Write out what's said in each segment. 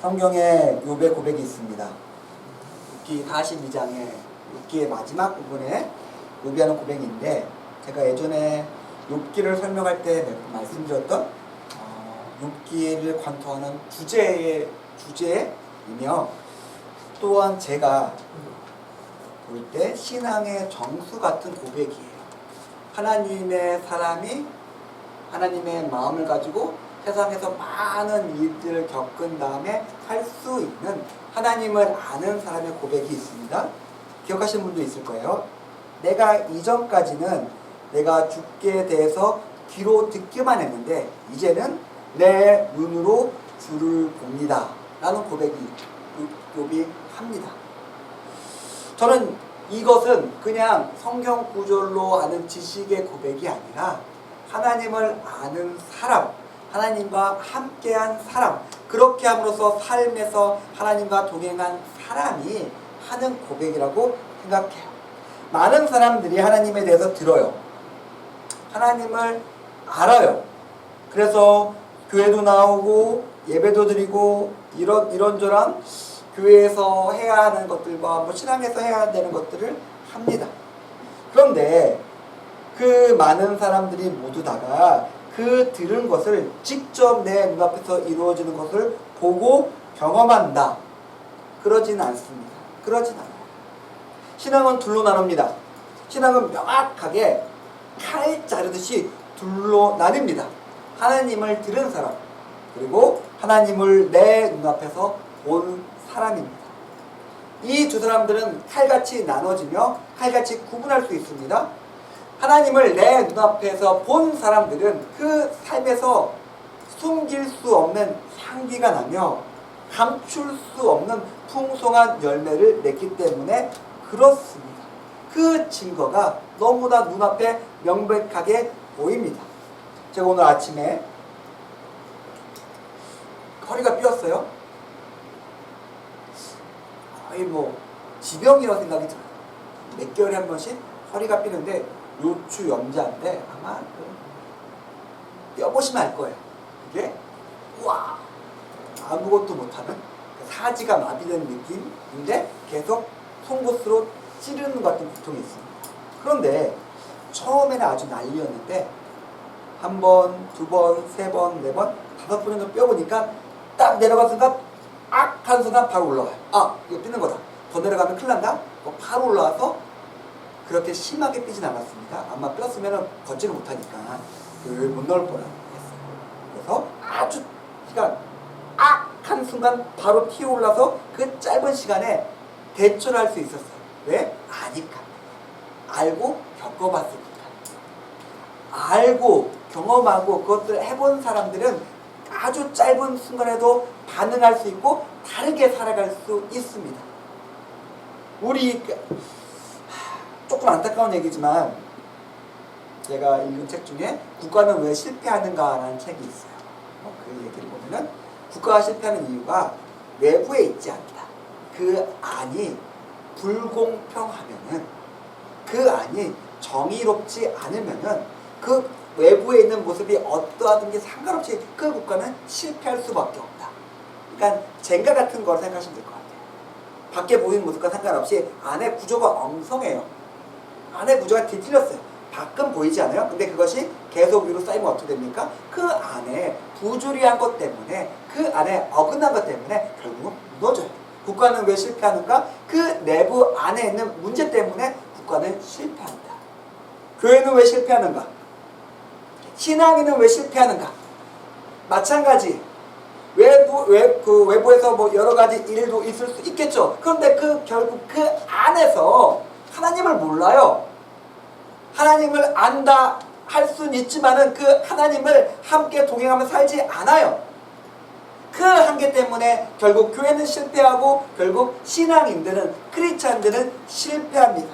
성경에 욥의 고백이 있습니다. 욥기 42장에 욥기의 마지막 부분에 욥이 하는 고백인데 제가 예전에 욥기를 설명할 때 말씀드렸던 어, 욥기를 관통하는 주제의 주제이며 또한 제가 볼 때 신앙의 정수 같은 고백이에요. 하나님의 사람이 하나님의 마음을 가지고 세상에서 많은 일들을 겪은 다음에 할 수 있는 하나님을 아는 사람의 고백이 있습니다. 기억하시는 분도 있을 거예요. 내가 이전까지는 내가 죽게 대해서 귀로 듣기만 했는데 이제는 내 눈으로 주를 봅니다. 라는 고백이 욥이 합니다. 저는 이것은 그냥 성경 구절로 아는 지식의 고백이 아니라 하나님을 아는 사람, 하나님과 함께한 사람, 그렇게 함으로써 삶에서 하나님과 동행한 사람이 하는 고백이라고 생각해요. 많은 사람들이 하나님에 대해서 들어요. 하나님을 알아요. 그래서 교회도 나오고 예배도 드리고 이런 이런저런 교회에서 해야 하는 것들과 뭐 신앙에서 해야 되는 것들을 합니다. 그런데 그 많은 사람들이 모두 다가 그 들은 것을 직접 내 눈앞에서 이루어지는 것을 보고 경험한다. 그러진 않습니다. 그러진 않아요. 신앙은 둘로 나눕니다. 신앙은 명확하게 칼 자르듯이 둘로 나뉩니다. 하나님을 들은 사람, 그리고 하나님을 내 눈앞에서 본 사람입니다. 이 두 사람들은 칼같이 나눠지며 칼같이 구분할 수 있습니다. 하나님을 내 눈앞에서 본 사람들은 그 삶에서 숨길 수 없는 향기가 나며 감출 수 없는 풍성한 열매를 맺기 때문에 그렇습니다. 그 증거가 너무나 눈앞에 명백하게 보입니다. 제가 오늘 아침에 허리가 삐었어요. 거의 뭐 지병이라고 생각이 들어요. 몇 개월에 한 번씩 허리가 삐는데 요추 염자인데 아마 그 뼈보시면 알 거예요. 이게 와 아무것도 못하는 사지가 마비된 느낌인데 계속 송곳으로 찌르는 것 같은 고통이 있습니다. 그런데 처음에는 아주 난리였는데 한 번, 두 번, 세 번, 네 번, 다섯 번 정도 뼈보니까 딱 내려간 순간 악! 하는 순간 바로 올라가요. 아, 이거 삐는 거다. 더 내려가면 큰일 난다? 뭐 바로 올라와서 그렇게 심하게 삐진 않았습니다. 아마 뼈으면 걷지를 못하니까 못 넣을 뻔했어요. 그래서 아주 시간 악! 하는 순간 바로 튀어 올라서 그 짧은 시간에 대처를 할 수 있었어요. 왜? 아니까. 알고 겪어봤으니까. 알고 경험하고 그것들을 해본 사람들은 아주 짧은 순간에도 반응할 수 있고 다르게 살아갈 수 있습니다. 우리 그- 하, 조금 안타까운 얘기지만 제가 읽은 책 중에 국가는 왜 실패하는가라는 책이 있어요. 어, 그 얘기를 보면은 국가가 실패하는 이유가 외부에 있지 않다. 그 안이 불공평하면은 그 안이 정의롭지 않으면은 그 외부에 있는 모습이 어떠하든지 상관없이 그 국가는 실패할 수밖에 없다. 그러니까 젠가 같은 걸 생각하시면 될 것 같아요. 밖에 보이는 모습과 상관없이 안에 구조가 엉성해요. 안에 구조가 뒤틀렸어요. 밖은 보이지 않아요. 근데 그것이 계속 위로 쌓이면 어떻게 됩니까? 그 안에 부조리한 것 때문에 그 안에 어긋난 것 때문에 결국은 무너져요. 국가는 왜 실패하는가? 그 내부 안에 있는 문제 때문에 국가는 실패한다. 교회는 왜 실패하는가? 신앙인은 왜 실패하는가? 마찬가지. 외부 외, 그 외부에서 뭐 여러 가지 일도 있을 수 있겠죠. 그런데 그 결국 그 안에서 하나님을 몰라요. 하나님을 안다 할 수는 있지만은 그 하나님을 함께 동행하며 살지 않아요. 그 한계 때문에 결국 교회는 실패하고 결국 신앙인들은 크리스찬들은 실패합니다.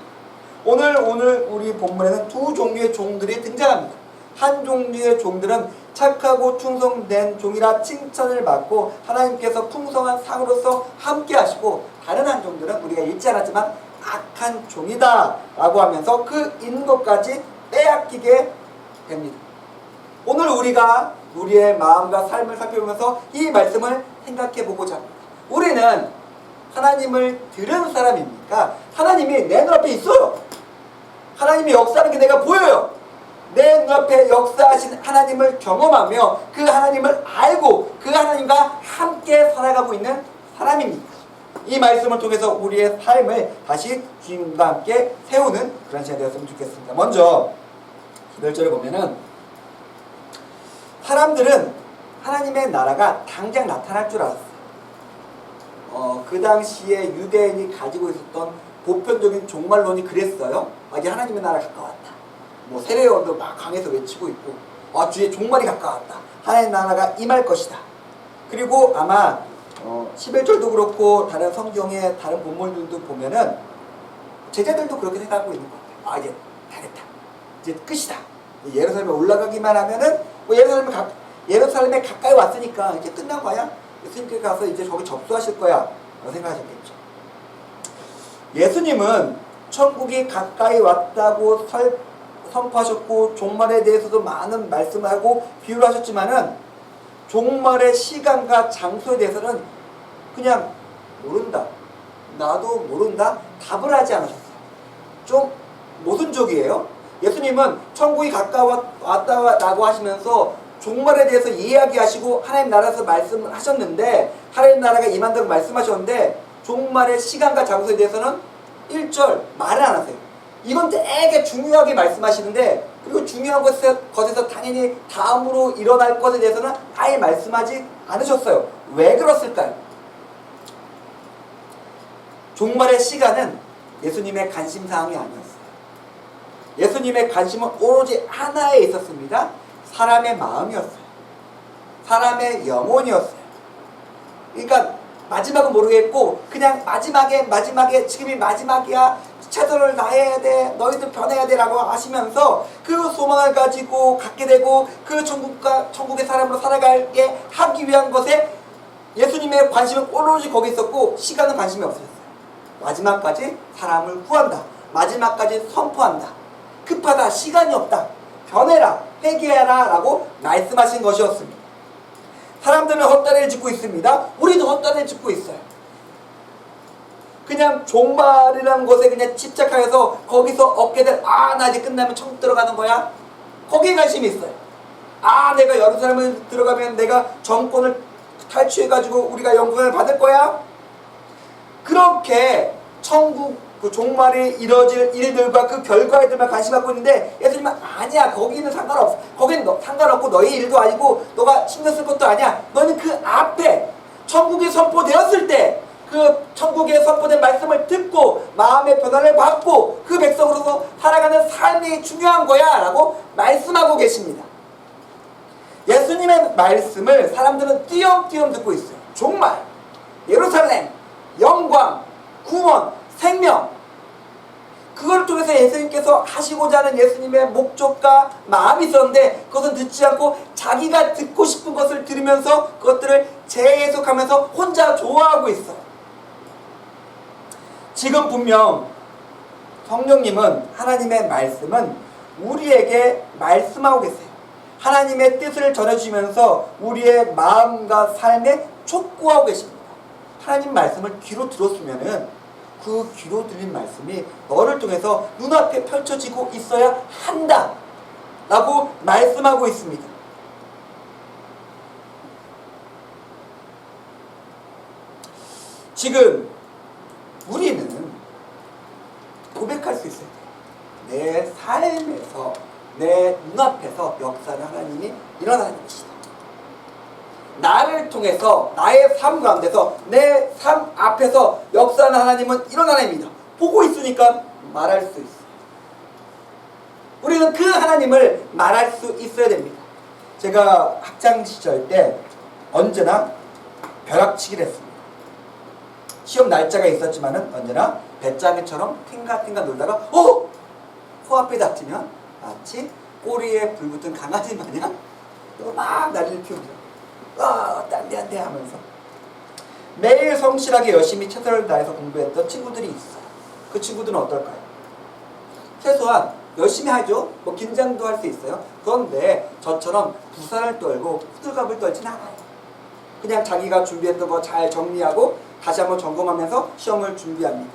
오늘 오늘 우리 본문에는 두 종류의 종들이 등장합니다. 한 종류의 종들은 착하고 충성된 종이라 칭찬을 받고 하나님께서 풍성한 상으로서 함께 하시고 다른 한 종들은 우리가 읽지 않았지만 악한 종이다 라고 하면서 그 있는 것까지 빼앗기게 됩니다. 오늘 우리가 우리의 마음과 삶을 살펴보면서 이 말씀을 생각해 보고자 합니다. 우리는 하나님을 들은 사람입니까? 하나님이 내 눈앞에 있어요. 하나님이 역사하는 게 내가 보여요. 내 눈앞에 역사하신 하나님을 경험하며 그 하나님을 알고 그 하나님과 함께 살아가고 있는 사람입니다. 이 말씀을 통해서 우리의 삶을 다시 주님과 함께 세우는 그런 시간이 되었으면 좋겠습니다. 먼저 11절에 보면은 사람들은 하나님의 나라가 당장 나타날 줄 알았어요. 어, 그 당시에 유대인이 가지고 있었던 보편적인 종말론이 그랬어요. 아, 이제 하나님의 나라 가까웠다. 뭐 세례요원도 막 강에서 외치고 있고, 아 주의 종말이 가까웠다. 하나님의 나라가 임할 것이다. 그리고 아마 어, 11절도 그렇고 다른 성경의 다른 본문들도 보면은 제자들도 그렇게 생각하고 있는 것 같아요. 아 이제 다 됐다. 이제 끝이다. 예루살렘에 올라가기만 하면은 뭐 예루살렘에 가, 예루살렘에 가까이 왔으니까 이제 끝난 거야. 예수님께 가서 이제 저기 접수하실 거야. 라고 생각하셨겠죠. 예수님은 천국이 가까이 왔다고 설, 선포하셨고 종말에 대해서도 많은 말씀을 하고 비유를 하셨지만은 종말의 시간과 장소에 대해서는 그냥 모른다. 나도 모른다. 답을 하지 않으셨어요. 좀 모순적이에요. 예수님은 천국이 가까웠다고 하시면서 종말에 대해서 이야기하시고 하나님 나라에서 말씀을 하셨는데 하나님 나라가 임한다고 말씀하셨는데 종말의 시간과 장소에 대해서는 1절 말을 안 하세요. 이건 되게 중요하게 말씀하시는데 그리고 중요한 것에, 것에서 당연히 다음으로 일어날 것에 대해서는 아예 말씀하지 않으셨어요. 왜 그렇을까요? 종말의 시간은 예수님의 관심 사항이 아니었어요. 예수님의 관심은 오로지 하나에 있었습니다. 사람의 마음이었어요. 사람의 영혼이었어요. 그러니까 마지막은 모르겠고 그냥 마지막에 마지막에 지금이 마지막이야 최선을 다해야 돼 너희들 변해야 돼라고 하시면서 그 소망을 가지고 갖게 되고 그 천국과 천국의 사람으로 살아가게 하기 위한 것에 예수님의 관심은 오로지 거기 있었고 시간은 관심이 없으셨어요. 마지막까지 사람을 구한다. 마지막까지 선포한다. 급하다. 시간이 없다. 변해라. 회개해라. 라고 말씀하신 것이었습니다. 사람들은 헛다리를 짚고 있습니다. 우리도 헛다리를 짚고 있어요. 그냥 종말이라는 것에 그냥 집착하여서 거기서 얻게 될, 아, 나 이제 끝나면 천국 들어가는 거야? 거기에 관심이 있어요. 아, 내가 예루살렘을 들어가면 내가 정권을 탈취해가지고 우리가 영광을 받을 거야? 그렇게 천국 그 종말이 이뤄질 일들과 그 결과들만 관심 갖고 있는데 예수님은 아니야 거기는 상관없어 거기는 너, 상관없고 너희 일도 아니고 너가 신경 쓸 것도 아니야. 너는 그 앞에 천국이 선포되었을 때 그 천국에 선포된 말씀을 듣고 마음의 변화를 받고 그 백성으로서 살아가는 삶이 중요한 거야 라고 말씀하고 계십니다. 예수님의 말씀을 사람들은 띄엄띄엄 듣고 있어요. 종말 예루살렘 영광 구원 생명 그걸 통해서 예수님께서 하시고자 하는 예수님의 목적과 마음이 있었는데 그것은 듣지 않고 자기가 듣고 싶은 것을 들으면서 그것들을 재해석하면서 혼자 좋아하고 있어요. 지금 분명 성령님은 하나님의 말씀은 우리에게 말씀하고 계세요. 하나님의 뜻을 전해주시면서 우리의 마음과 삶에 촉구하고 계십니다. 하나님 말씀을 귀로 들었으면은 그 귀로 들린 말씀이 너를 통해서 눈앞에 펼쳐지고 있어야 한다. 라고 말씀하고 있습니다. 지금 우리는 고백할 수 있어야 돼요. 내 삶에서, 내 눈앞에서 역사는 하나님이 일어나는 것이다. 나를 통해서 나의 삶 가운데서 내 삶 앞에서 역사하는 하나님은 일어나냅니다. 보고 있으니까 말할 수 있어요. 우리는 그 하나님을 말할 수 있어야 됩니다. 제가 학창 시절 때 언제나 벼락치기를 했습니다. 시험 날짜가 있었지만은 언제나 배짱이처럼 탱가탱가 놀다가 어? 코앞에 닥치면 마치 꼬리에 불붙은 강아지 마냥 막 난리를 피웁니다. 아, 딴데 안 돼 하면서 매일 성실하게 열심히 최선을 다해서 공부했던 친구들이 있어요. 그 친구들은 어떨까요? 최소한 열심히 하죠. 뭐 긴장도 할 수 있어요. 그런데 저처럼 부산을 떨고 후들갑을 떨진 않아요. 그냥 자기가 준비했던 거 잘 정리하고 다시 한번 점검하면서 시험을 준비합니다.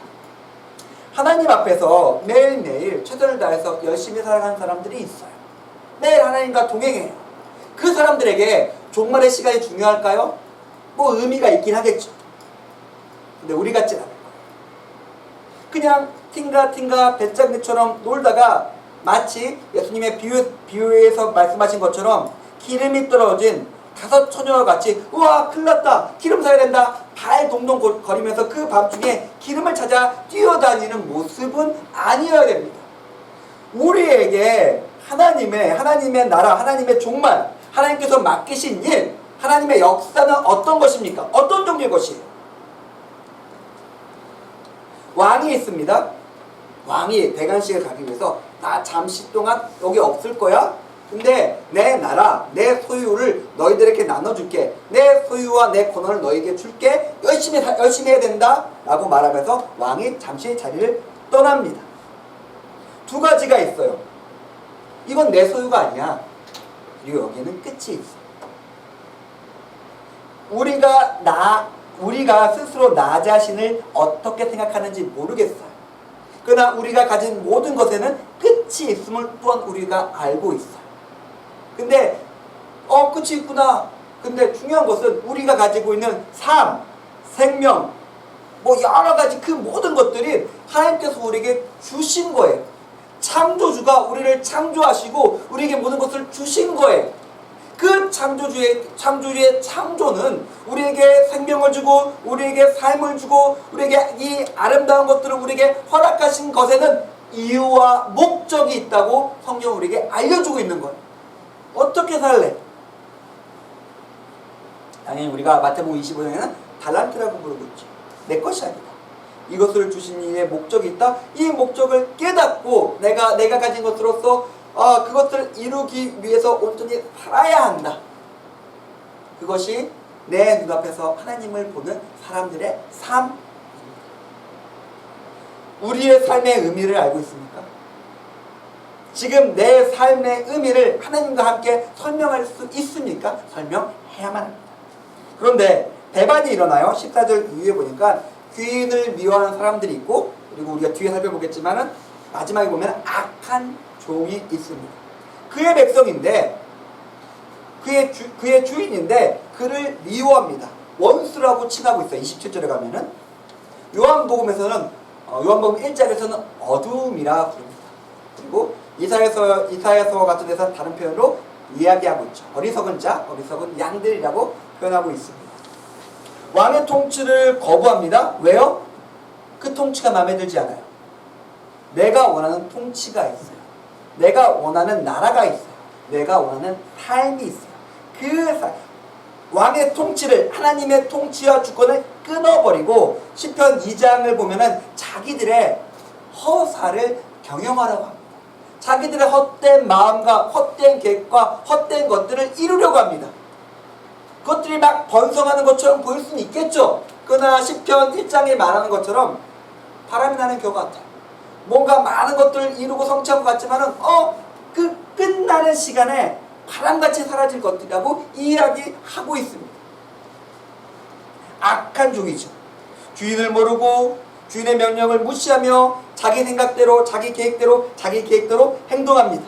하나님 앞에서 매일매일 최선을 다해서 열심히 살아가는 사람들이 있어요. 매일 하나님과 동행해요. 그 사람들에게 종말의 시간이 중요할까요? 뭐 의미가 있긴 하겠죠. 근데 우리 같진 거예요. 그냥 팅가팅가 배짱이처럼 놀다가 마치 예수님의 비유, 비유에서 말씀하신 것처럼 기름이 떨어진 다섯 처녀와 같이 우와 큰일 났다 기름 사야 된다 발 동동 거- 거리면서 그 밤중에 기름을 찾아 뛰어다니는 모습은 아니어야 됩니다. 우리에게 하나님의 하나님의 나라 하나님의 종말 하나님께서 맡기신 일 하나님의 역사는 어떤 것입니까? 어떤 종류의 것이에요? 왕이 있습니다. 왕이 대관식을 가기 위해서 나 잠시 동안 여기 없을 거야. 근데 내 나라, 내 소유를 너희들에게 나눠줄게. 내 소유와 내 권한을 너희에게 줄게. 열심히 사- 열심히 해야 된다.라고 말하면서 왕이 잠시 자리를 떠납니다. 두 가지가 있어요. 이건 내 소유가 아니야. 그리고 여기는 끝이. 우리가 나 우리가 스스로 나 자신을 어떻게 생각하는지 모르겠어요. 그러나 우리가 가진 모든 것에는 끝이 있음을 또한 우리가 알고 있어요. 근데 어 끝이 있구나. 근데 중요한 것은 우리가 가지고 있는 삶, 생명, 뭐 여러 가지 그 모든 것들이 하나님께서 우리에게 주신 거예요. 창조주가 우리를 창조하시고 우리에게 모든 것을 주신 거예요. 그 창조주의 창조주의 창조는 우리에게 생명을 주고 우리에게 삶을 주고 우리에게 이 아름다운 것들을 우리에게 허락하신 것에는 이유와 목적이 있다고 성경 우리에게 알려주고 있는 거예요. 어떻게 살래? 당연히 우리가 마태복음 25장에는 달란트라고 부르고 있죠. 내 것이 아니다. 이것을 주신 이의 목적이 있다. 이 목적을 깨닫고 내가 내가 가진 것으로서 아, 그것들을 이루기 위해서 온전히 살아야 한다. 그것이 내 눈앞에서 하나님을 보는 사람들의 삶. 우리의 삶의 의미를 알고 있습니까? 지금 내 삶의 의미를 하나님과 함께 설명할 수 있습니까? 설명해야만 합니다. 그런데 배반이 일어나요. 14절 이후에 보니까 귀인을 미워하는 사람들이 있고 그리고 우리가 뒤에 살펴보겠지만은 마지막에 보면 악한 종이 있습니다. 그의 백성인데 그의 주, 그의 주인인데 그를 미워합니다. 원수라고 칭하고 있어요. 27절에 가면은 요한복음에서는 어, 요한복음 1장에서는 어두움이라 부릅니다. 그리고 이사에서 이사에서 같은 데서 다른 표현으로 이야기하고 있죠. 어리석은 자, 어리석은 양들이라고 표현하고 있습니다. 왕의 통치를 거부합니다. 왜요? 그 통치가 마음에 들지 않아요. 내가 원하는 통치가 있어요. 내가 원하는 나라가 있어요. 내가 원하는 삶이 있어요. 그 사- 왕의 통치를 하나님의 통치와 주권을 끊어버리고 시편 2장을 보면은 자기들의 허사를 경영하려고 합니다. 자기들의 헛된 마음과 헛된 계획과 헛된 것들을 이루려고 합니다. 그것들이 막 번성하는 것처럼 보일 수는 있겠죠. 그러나 시편 1장에 말하는 것처럼 바람이 나는 겨 같아요. 뭔가 많은 것들을 이루고 성취한 것 같지만은 어그 끝나는 시간에 바람같이 사라질 것들이라고 이야기하고 있습니다. 악한 종이죠. 주인을 모르고 주인의 명령을 무시하며 자기 생각대로 자기 계획대로 자기 계획대로 행동합니다.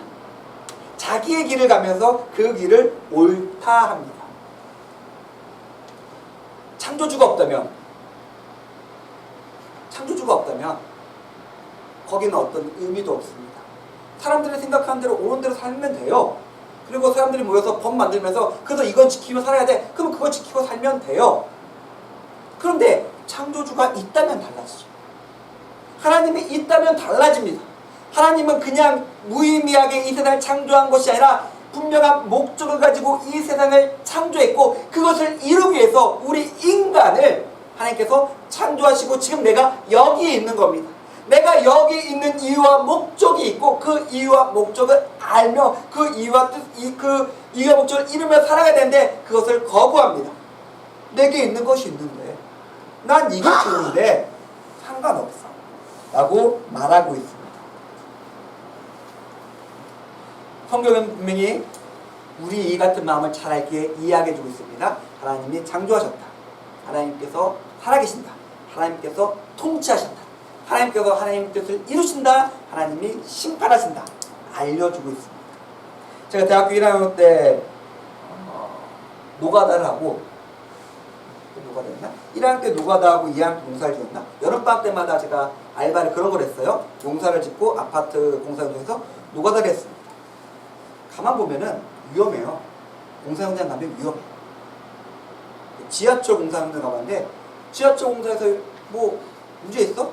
자기의 길을 가면서 그 길을 옳다 합니다. 창조주가 없다면 창조주가 없다면 거기는 어떤 의미도 없습니다. 사람들이 생각하는 대로 옳은 대로 살면 돼요. 그리고 사람들이 모여서 법 만들면서 그래서 이건 지키며 살아야 돼. 그럼 그거 지키고 살면 돼요. 그런데 창조주가 있다면 달라지죠. 하나님이 있다면 달라집니다. 하나님은 그냥 무의미하게 이 세상을 창조한 것이 아니라 분명한 목적을 가지고 이 세상을 창조했고 그것을 이루기 위해서 우리 인간을 하나님께서 창조하시고 지금 내가 여기에 있는 겁니다. 내가 여기 있는 이유와 목적이 있고 그 이유와 목적을 알며 그 이유와 뜻, 이, 그 이유와 목적을 이루며 살아가야 되는데 그것을 거부합니다. 내게 있는 것이 있는데 난 이게 좋은데 상관없어 라고 말하고 있습니다. 성경은 분명히 우리 이 같은 마음을 잘알게 이해하게 해주고 있습니다. 하나님이 창조하셨다. 하나님께서 살아계신다. 하나님께서 통치하신다. 하나님께서 하나님 뜻을 이루신다. 하나님이 심판하신다. 알려주고 있습니다. 제가 대학교 1학년 때 어, 노가다를 하고 노가다였나? 1학년 때 노가다하고 2학년 때 농사를 지었나? 여름방학 때마다 제가 알바를 그런 걸 했어요. 농사를 짓고 아파트 공사 현장에서 노가다를 했습니다. 가만 보면은 위험해요. 공사 현장 가면 위험해. 지하철 공사 현장 가봤는데 지하철 공사에서 뭐 문제 있어?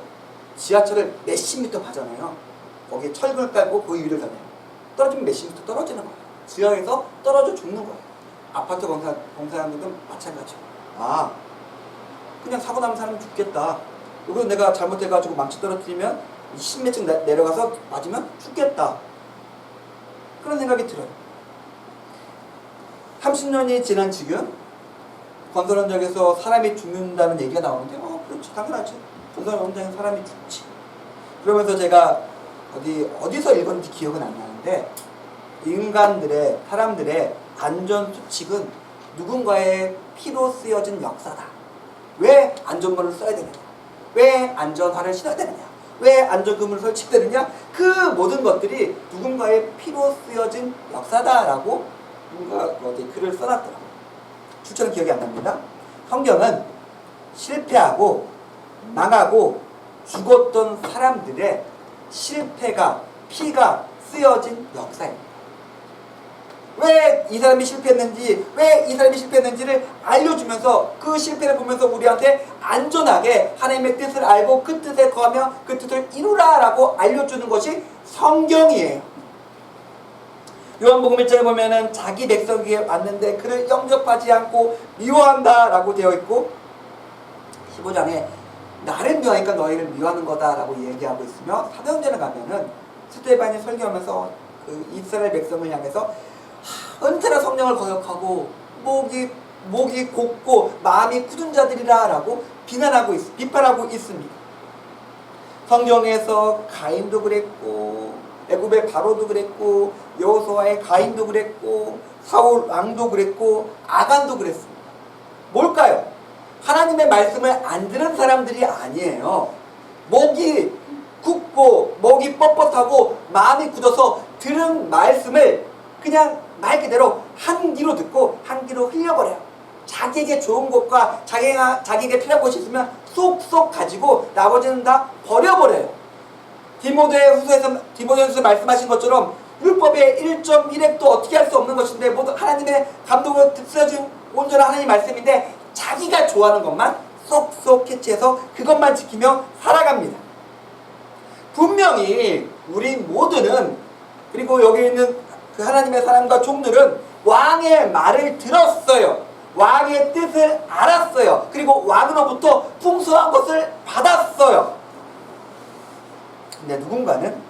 지하철을 몇십 미터 파잖아요. 거기에 철근을 깔고 그 위를 다녀요. 떨어지면 몇십 미터 떨어지는 거예요. 지하에서 떨어져 죽는 거예요. 아파트 공사, 공사하는 마찬가지예요. 아, 그냥 사고 나면 사람이 죽겠다. 그리고 내가 잘못해가지고 망치 떨어뜨리면 10몇 층 내- 내려가서 맞으면 죽겠다. 그런 생각이 들어요. 30년이 지난 지금 건설 현장에서 사람이 죽는다는 얘기가 나오는데 어 그렇지 당연하지. 건설 현장에 사람이 죽지. 그러면서 제가 어디 어디서 읽었는지 기억은 안 나는데 인간들의 사람들의 안전 수칙은 누군가의 피로 쓰여진 역사다. 왜 안전모를 써야 되느냐? 왜 안전화를 신어야 되느냐 왜 안전금을 설치되느냐 그 모든 것들이 누군가의 피로 쓰여진 역사다라고 누군가 어디 글을 써놨더라고요 출처는 기억이 안 납니다. 성경은 실패하고 망하고 죽었던 사람들의 실패가 피가 쓰여진 역사입니다. 왜 이 사람이 실패했는지, 왜 이 사람이 실패했는지를 알려주면서 그 실패를 보면서 우리한테 안전하게 하나님의 뜻을 알고 그 뜻에 거하며 그 뜻을 이루라라고 알려주는 것이 성경이에요. 요한복음 1장에 보면은 자기 백성에게 왔는데 그를 영접하지 않고 미워한다라고 되어 있고 15장에 나를 미워하니까 너희를 미워하는 거다라고 얘기하고 있으며 사도행전에 가면은 스테반이 설교하면서 그 이스라엘 백성을 향해서 하, 언제나 성령을 거역하고 목이 목이 곱고 마음이 굳은 자들이라라고 비난하고 있, 비판하고 있습니다. 성경에서 가인도 그랬고 애굽의 바로도 그랬고 여호수아의 가인도 그랬고 사울 왕도 그랬고 아간도 그랬습니다. 뭘까요? 하나님의 말씀을 안 들은 사람들이 아니에요. 목이 굳고 목이 뻣뻣하고 마음이 굳어서 들은 말씀을 그냥 말 그대로 한 귀로 듣고 한 귀로 흘려버려요. 자기에게 좋은 것과 자기가, 자기에게 필요한 것이 있으면 쏙쏙 가지고 나머지는 다 버려버려요. 디모데 후서에서 디모데 후서 말씀하신 것처럼 율법의 1.1획도 어떻게 할 수 없는 것인데 모두 하나님의 감동을 쓰여진 온전한 하나님 말씀인데 자기가 좋아하는 것만 쏙쏙 캐치해서 그것만 지키며 살아갑니다. 분명히 우리 모두는 그리고 여기 있는 그 하나님의 사람과 종들은 왕의 말을 들었어요. 왕의 뜻을 알았어요. 그리고 왕으로부터 풍성한 것을 받았어요. 근데 누군가는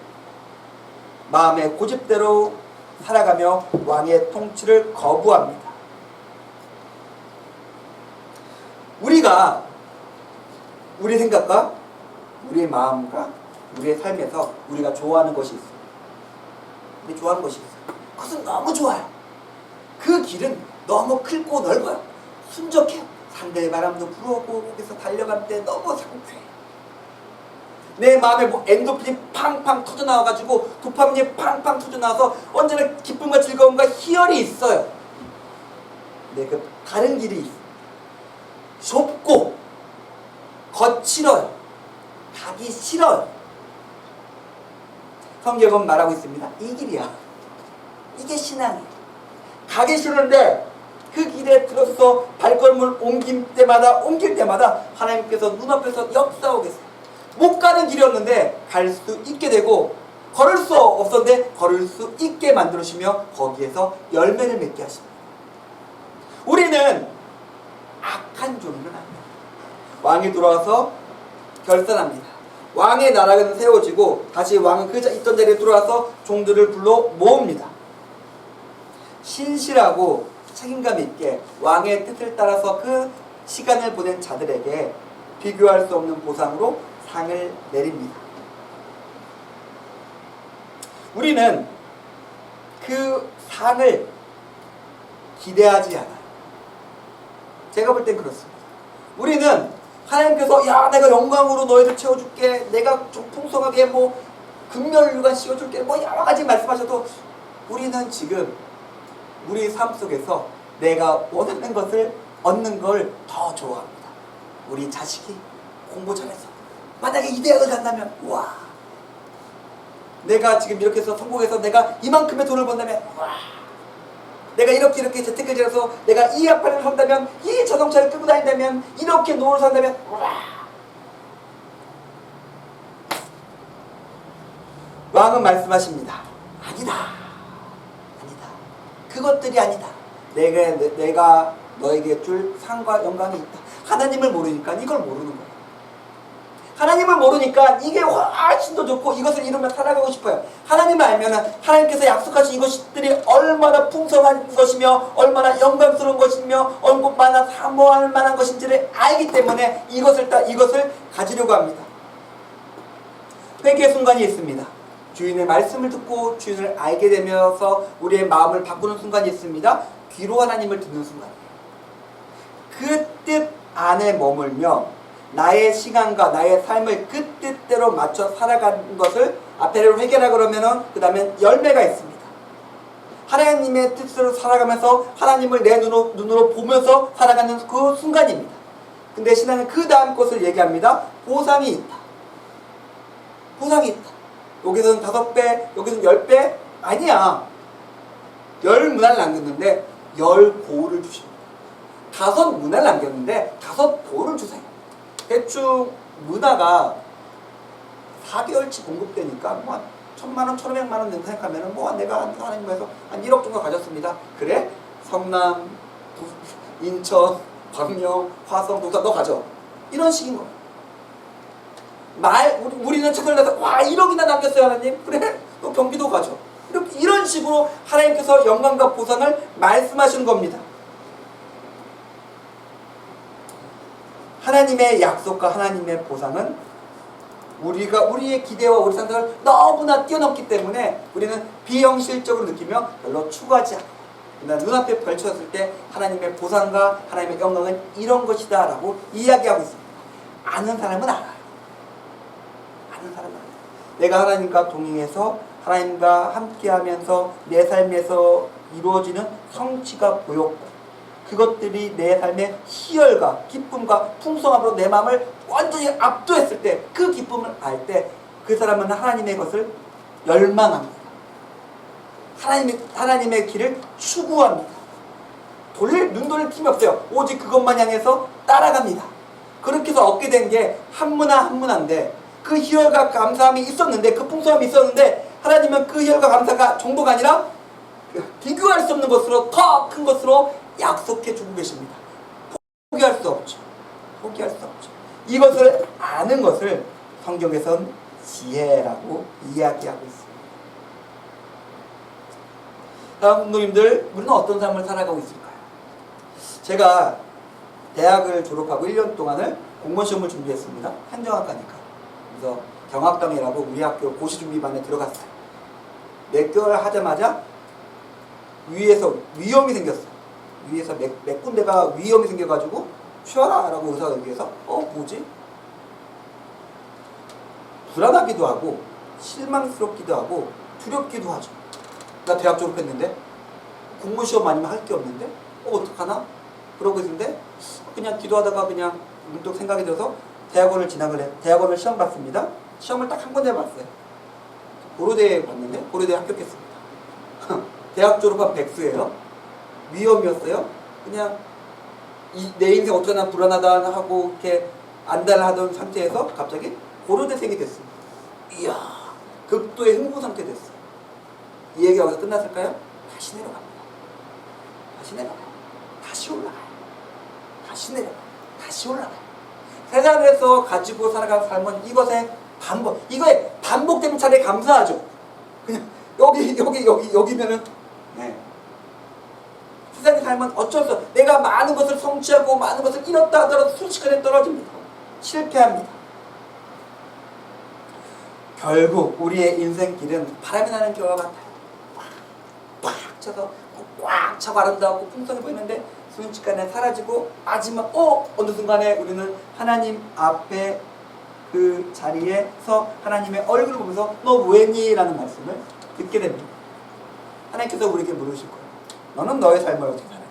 마음의 고집대로 살아가며 왕의 통치를 거부합니다. 우리가 우리 생각과 우리의 마음과 우리의 삶에서 우리가 좋아하는 것이 있어요. 우리 좋아하는 것이 있어요. 그것은 너무 좋아요. 그 길은 너무 크고 넓어요. 순적해요. 상대의 바람도 불어오고 거기서 달려갈 때 너무 상쾌해. 내 마음에 뭐 엔도핀이 팡팡 터져 나와가지고 도파민이 팡팡 터져 나와서 언제나 기쁨과 즐거움과 희열이 있어요. 근데 그 다른 길이. 좁고 거칠어요. 가기 싫어요. 성경은 말하고 있습니다. 이 길이야. 이게 신앙이에요. 가기 싫은데 그 길에 들어서 발걸음을 옮길 때마다 옮길 때마다 하나님께서 눈앞에서 역사오겠어요. 못 가는 길이었는데 갈 수 있게 되고 걸을 수 없었는데 걸을 수 있게 만들어주시며 거기에서 열매를 맺게 하십니다. 우리는 악한 종이는 아니다. 왕이 돌아와서 결산합니다. 왕의 나라는 세워지고 다시 왕은 그 자- 있던 자리에 돌아와서 종들을 불러 모읍니다. 신실하고 책임감 있게 왕의 뜻을 따라서 그 시간을 보낸 자들에게 비교할 수 없는 보상으로 상을 내립니다. 우리는 그 상을 기대하지 않아요. 제가 볼 땐 그렇습니다. 우리는 하나님께서 야 내가 영광으로 너희를 채워줄게 내가 좀 풍성하게 뭐 금멸류관 씌워줄게 뭐 여러 가지 말씀하셔도 우리는 지금 우리 삶 속에서 내가 원하는 것을 얻는 걸 더 좋아합니다. 우리 자식이 공부 잘해서 만약에 이 대학을 간다면 와 내가 지금 이렇게 해서 성공해서 내가 이만큼의 돈을 번다면 와 내가 이렇게 이렇게 재테크를 해서 내가 이 아파트를 산다면 이 자동차를 끌고 다닌다면 이렇게 노를 산다면 와 왕은 말씀하십니다. 아니다. 그것들이 아니다. 내가 내- 내가 너에게 줄 상과 영광이 있다. 하나님을 모르니까 이걸 모르는 거예요. 하나님을 모르니까 이게 훨씬 더 좋고 이것을 이루며 살아가고 싶어요. 하나님을 알면 하나님께서 약속하신 이것들이 얼마나 풍성한 것이며 얼마나 영광스러운 것이며 얼마나 사모할 만한 것인지를 알기 때문에 이것을 다 이것을 가지려고 합니다. 회개 순간이 있습니다. 주인의 말씀을 듣고 주인을 알게 되면서 우리의 마음을 바꾸는 순간이 있습니다. 귀로 하나님을 듣는 순간이에요. 그뜻 안에 머물며 나의 시간과 나의 삶을 그 뜻대로 맞춰 살아가는 것을 앞에를 회개라 그러면은 그 다음에 열매가 있습니다. 하나님의 뜻으로 살아가면서 하나님을 내 눈으로, 눈으로 보면서 살아가는 그 순간입니다. 근데 신앙은 그 다음 것을 얘기합니다. 보상이 있다. 보상이 있다. 여기서는 다섯 배, 여기서는 열 배? 아니야. 열 문화를 남겼는데 열 보호를 주십니다. 다섯 문화를 남겼는데 다섯 보호를 주세요. 대충 문화가 4개월치 공급되니까 뭐한 천만 원, 천오백만 원 생각하면은 뭐 내가 하나님께서 한 1억 정도 가졌습니다. 그래? 성남, 부- 인천, 광명, 화성, 도사 너 가져. 이런 식인 거야. 말 우리, 우리 는 책을 내서 와 1억이나 남겼어요 하나님. 그래? 너 경기도 가져. 이렇게 이런 식으로 하나님께서 영광과 보상을 말씀하시는 겁니다. 하나님의 약속과 하나님의 보상은 우리가 우리의 기대와 우리 상상을 너무나 뛰어넘기 때문에 우리는 비형실적으로 느끼며 별로 추구하지. 그러나 눈앞에 펼쳐졌을 때 하나님의 보상과 하나님의 영광은 이런 것이다 라고 이야기하고 있습니다. 아는 사람은 알아요. 사람은 알아요. 내가 하나님과 동행해서 하나님과 함께하면서 내 삶에서 이루어지는 성취가 보였고 그것들이 내 삶의 희열과 기쁨과 풍성함으로 내 마음을 완전히 압도했을 때 그 기쁨을 알 때 그 사람은 하나님의 것을 열망합니다. 하나님의, 하나님의 길을 추구합니다. 돌릴, 눈 돌릴 틈이 없어요. 오직 그것만 향해서 따라갑니다. 그렇게 해서 얻게 된 게 한 문화 한 문화인데 그 희열과 감사함이 있었는데 그 풍성함이 있었는데 하나님은 그 희열과 감사가 정도가 아니라 비교할 수 없는 것으로 더 큰 것으로 약속해 주고 계십니다. 포기할 수 없죠. 포기할 수 없죠. 이것을 아는 것을 성경에선 지혜라고 이야기하고 있습니다. 다음 부모님들, 우리는 어떤 삶을 살아가고 있을까요? 제가 대학을 졸업하고 1년 동안을 공무원 시험을 준비했습니다. 한정학과니까. 그래서 경학당이라고 우리 학교 고시 준비반에 들어갔어요. 몇 개월 하자마자 위에서 위험이 생겼어. 위에서 몇, 몇 군데가 위험이 생겨가지고 쉬어라라고 의사가 얘기해서 어 뭐지? 불안하기도 하고 실망스럽기도 하고 두렵기도 하죠. 나 대학 졸업했는데 공무원 시험 아니면 할 게 없는데 어 어떡하나? 그러고 있는데 그냥 기도하다가 그냥 문득 생각이 들어서 대학원을 진학을 해 대학원을 시험 봤습니다. 시험을 딱한 군데 봤어요. 고려대에 봤는데 고려대에 합격했습니다. 대학 졸업한 백수예요. 위험이었어요. 그냥 이, 내 인생 어쩌나 불안하다 하고 이렇게 안달하던 상태에서 갑자기 고려대생이 됐습니다. 이야 극도의 흥분 상태 됐어. 이 얘기가 어디서 끝났을까요? 다시 내려갑니다. 다시 내려가요. 다시 올라가요. 다시 내려가요. 다시 올라가요. 세상에서 가지고 살아가는 삶은 이것의 반복. 이거에 반복되면 차라리 감사하죠. 그냥 여기 여기 여기 여기면은 네. 세상의 삶은 어쩔 수 없어. 내가 많은 것을 성취하고 많은 것을 잃었다 하더라도 순식간에 떨어집니다. 실패합니다. 결국 우리의 인생길은 바람이 나는 겨와 같아요. 팍 쳐서 꽉 차고 아름다웠고 풍성해 보이는데 순식간에 사라지고 마지막 어 어느 순간에 우리는 하나님 앞에 그 자리에서 하나님의 얼굴을 보면서 너 뭐했니? 라는 말씀을 듣게 됩니다. 하나님께서 우리에게 물으실 거예요. 너는 너의 삶을 어떻게 살았니?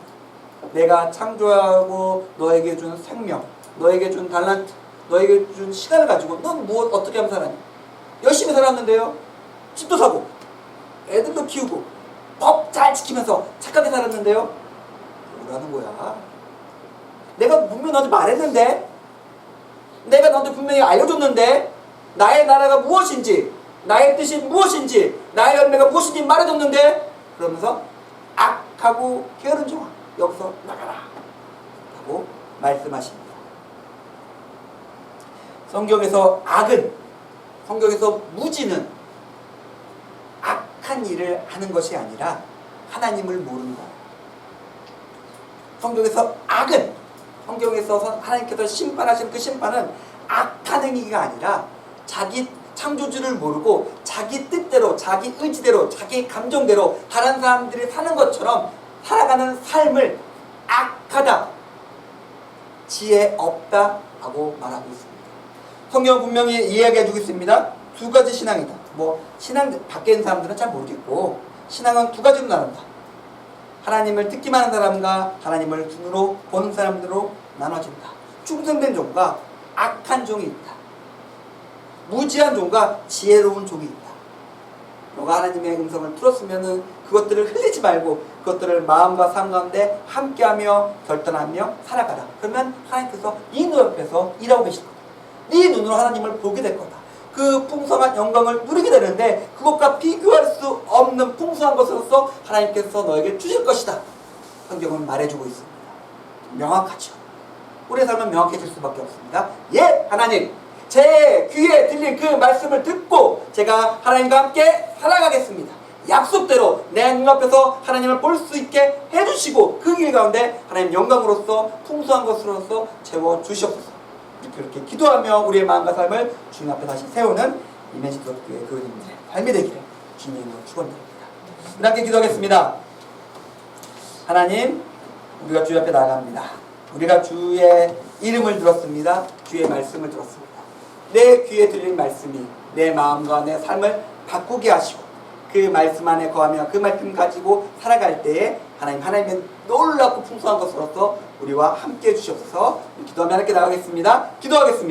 내가 창조하고 너에게 준 생명, 너에게 준 달란트, 너에게 준 시간을 가지고 넌 무엇 어떻게 하면 살았니? 열심히 살았는데요. 집도 사고, 애들도 키우고, 법 잘 지키면서 착하게 살았는데요. 뭐라는 거야? 내가 분명히 너한테 말했는데, 내가 너한테 분명히 알려줬는데, 나의 나라가 무엇인지, 나의 뜻이 무엇인지, 나의 열매가 무엇인지 말해줬는데, 그러면서 악하고 게으른 종아, 여기서 나가라. 라고 말씀하십니다. 성경에서 악은, 성경에서 무지는 악한 일을 하는 것이 아니라 하나님을 모르는 것. 성경에서 악은, 성경에서 하나님께서 심판하시는 그 심판은 악한 행위가 아니라 자기 창조주를 모르고 자기 뜻대로, 자기 의지대로, 자기 감정대로 다른 사람들이 사는 것처럼 살아가는 삶을 악하다, 지혜 없다 라고 말하고 있습니다. 성경은 분명히 이야기해 주고 있습니다. 두 가지 신앙이다. 뭐 신앙 밖에 있는 사람들은 잘 모르겠고 신앙은 두 가지로 나눈다. 하나님을 듣기만 하는 사람과 하나님을 눈으로 보는 사람들로 나눠진다. 충성된 종과 악한 종이 있다. 무지한 종과 지혜로운 종이 있다. 너가 하나님의 음성을 들었으면은 그것들을 흘리지 말고 그것들을 마음과 삶 가운데 함께하며 결단하며 살아가라. 그러면 하나님께서 네 눈 앞에서 일하고 계실 거다. 네 눈으로 하나님을 보게 될 거다. 그 풍성한 영광을 누리게 되는데 그것과 비교할 수 없는 풍성한 것으로서 하나님께서 너에게 주실 것이다. 성경은 말해주고 있습니다. 명확하죠. 우리의 삶은 명확해질 수밖에 없습니다. 예, 하나님. 제 귀에 들린 그 말씀을 듣고 제가 하나님과 함께 살아가겠습니다. 약속대로 내 눈앞에서 하나님을 볼 수 있게 해주시고 그 길 가운데 하나님 영광으로서 풍성한 것으로서 채워 주시옵소서. 그렇게 기도하며 우리의 마음과 삶을 주님 앞에 다시 세우는 이면시도교회 교회님들의 삶이 되기를 주님으로 축원드립니다. 함께 기도하겠습니다. 하나님, 우리가 주 앞에 나갑니다. 우리가 주의 이름을 들었습니다. 주의 말씀을 들었습니다. 내 귀에 들린 말씀이 내 마음과 내 삶을 바꾸게 하시고 그 말씀 안에 거하며 그 말씀 가지고 살아갈 때에 하나님 하나님의 놀랍고 풍성한 것으로서 우리와 함께 해주시옵소서 기도하며 함께 나가겠습니다. 기도하겠습니다.